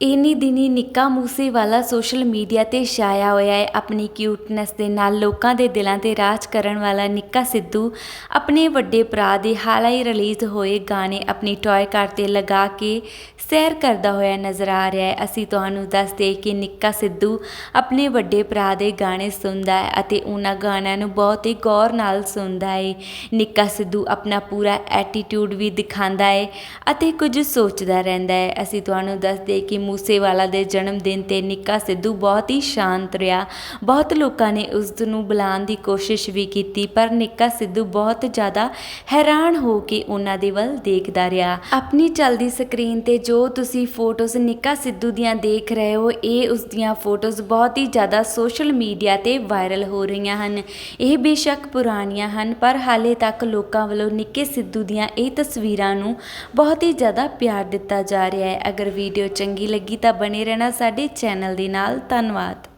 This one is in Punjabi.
ਇਨੀ ਦਿਨੀ ਨਿੱਕਾ ਮੂਸੇਵਾਲਾ ਸੋਸ਼ਲ ਮੀਡੀਆ ਤੇ ਛਾਇਆ ਹੋਇਆ ਹੈ। ਆਪਣੀ ਕਿਊਟਨੈਸ ਦੇ ਨਾਲ ਲੋਕਾਂ ਦੇ ਦਿਲਾਂ ਤੇ ਰਾਜ ਕਰਨ ਵਾਲਾ ਨਿੱਕਾ ਸਿੱਧੂ ਆਪਣੇ ਵੱਡੇ ਭਰਾ ਦੇ ਹਾਲ ਹੀ ਰਿਲੀਜ਼ ਹੋਏ ਗਾਣੇ ਆਪਣੀ ਟੌਏ ਕਾਰ ਤੇ ਲਗਾ ਕੇ ਸੈਰ ਕਰਦਾ ਹੋਇਆ ਨਜ਼ਰ ਆ ਰਿਹਾ ਹੈ। ਅਸੀਂ ਤੁਹਾਨੂੰ ਦੱਸਦੇ ਕਿ ਨਿੱਕਾ ਸਿੱਧੂ ਆਪਣੇ ਵੱਡੇ ਭਰਾ ਦੇ ਗਾਣੇ ਸੁਣਦਾ ਹੈ ਅਤੇ ਉਹਨਾਂ ਗਾਣਿਆਂ ਨੂੰ ਬਹੁਤ ਹੀ ਗੌਰ ਨਾਲ ਸੁਣਦਾ ਹੈ। ਨਿੱਕਾ ਸਿੱਧੂ ਆਪਣਾ ਪੂਰਾ ਐਟੀਟਿਊਡ ਵੀ ਦਿਖਾਉਂਦਾ ਹੈ ਅਤੇ ਕੁਝ ਸੋਚਦਾ ਰਹਿੰਦਾ ਹੈ। ਅਸੀਂ ਤੁਹਾਨੂੰ ਦੱਸਦੇ ਕਿ ਮੂਸੇਵਾਲਾ ਦੇ ਜਨਮ ਦਿਨ ਤੇ ਨਿੱਕਾ ਸਿੱਧੂ ਬਹੁਤ ਹੀ ਸ਼ਾਂਤ ਰਿਹਾ। ਬਹੁਤ ਲੋਕਾਂ ਨੇ ਉਸ ਨੂੰ ਬੁਲਾਉਣ ਦੀ ਕੋਸ਼ਿਸ਼ ਵੀ ਕੀਤੀ, ਪਰ ਨਿੱਕਾ ਸਿੱਧੂ ਬਹੁਤ ਜ਼ਿਆਦਾ ਹੈਰਾਨ ਹੋ ਕੇ ਉਹਨਾਂ ਦੇ ਵੱਲ ਦੇਖਦਾ ਰਿਹਾ। ਆਪਣੀ ਚੱਲਦੀ ਸਕਰੀਨ ਤੇ ਜੋ ਤੁਸੀਂ ਫੋਟੋਜ਼ ਨਿੱਕਾ ਸਿੱਧੂ ਦੀਆਂ ਦੇਖ ਰਹੇ ਹੋ, ਇਹ ਉਸ ਦੀਆਂ ਫੋਟੋਜ਼ ਬਹੁਤ ਹੀ ਜ਼ਿਆਦਾ ਸੋਸ਼ਲ ਮੀਡੀਆ ਤੇ ਵਾਇਰਲ ਹੋ ਰਹੀਆਂ ਹਨ। ਇਹ ਬੇਸ਼ੱਕ ਪੁਰਾਣੀਆਂ ਹਨ, ਪਰ ਹਾਲੇ ਤੱਕ ਲੋਕਾਂ ਵੱਲੋਂ ਨਿੱਕੇ ਸਿੱਧੂ ਦੀਆਂ ਇਹ ਤਸਵੀਰਾਂ ਨੂੰ ਬਹੁਤ ਹੀ ਜ਼ਿਆਦਾ ਪਿਆਰ ਦਿੱਤਾ ਜਾ ਰਿਹਾ ਹੈ। ਅਗਰ ਵੀਡੀਓ ਚੰਗੀ ਲੱਗੀ ਤਾਂ ਬਣੇ ਰਹਿਣਾ ਸਾਡੇ ਚੈਨਲ ਦੇ ਨਾਲ। ਧੰਨਵਾਦ।